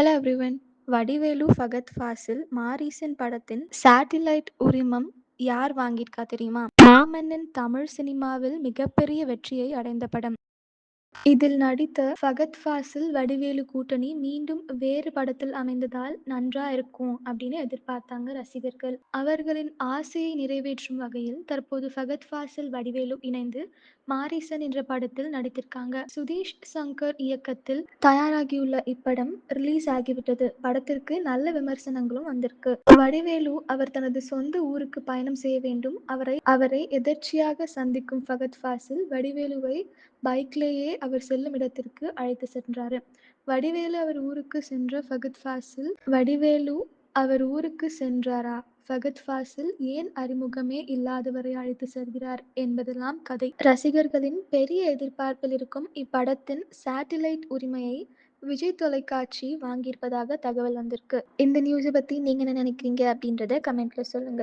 Hello everyone Vadivelu Fahadh Faasil Maareesan படத்தின் satellite உரிமம் யார் வாங்கியிருக்கா தெரியுமா? மாமன்னன் தமிழ் சினிமாவில் மிகப்பெரிய வெற்றியை அடைந்த படம். இதில் நடித்த ஃபகத் ஃபாசில் வடிவேலு கூட்டணி மீண்டும் வேறு படத்தில் அமைந்ததால் நன்றா இருக்கும் அப்படின்னு எதிர்பார்த்தாங்க ரசிகர்கள். அவர்களின் ஆசையை நிறைவேற்றும் வகையில் தற்போது ஃபகத் ஃபாசில் வடிவேலு இணைந்து மாரீசன் என்ற படத்தில் நடித்திருக்காங்க. சுதீஷ் சங்கர் இயக்கத்தில் தயாராகியுள்ள இப்படம் ரிலீஸ் ஆகிவிட்டது. படத்திற்கு நல்ல விமர்சனங்களும் வந்திருக்கு. வடிவேலு அவர் தனது சொந்த ஊருக்கு பயணம் செய்ய வேண்டும். அவரை அவரை எதர்ச்சியாக சந்திக்கும் ஃபகத் ஃபாசில் வடிவேலுவை பைக்லேயே அவர் செல்லும் இடத்திற்கு அழைத்து சென்றாரு. வடிவேலு அவர் ஊருக்கு சென்ற ஃபகத் ஃபாசில் வடிவேலு அவர் ஊருக்கு சென்றாரா? ஃபகத் ஃபாசில் ஏன் அறிமுகமே இல்லாதவரை அழைத்து செல்கிறார் என்பதெல்லாம் கதை. ரசிகர்களின் பெரிய எதிர்பார்ப்பில் இருக்கும் இப்படத்தின் சேட்டிலைட் உரிமையை விஜய் தொலைக்காட்சி வாங்கியிருப்பதாக தகவல் வந்திருக்கு. இந்த நியூஸை பற்றி நீங்கள் என்ன நினைக்கிறீங்க அப்படின்றத கமெண்ட்ல சொல்லுங்க.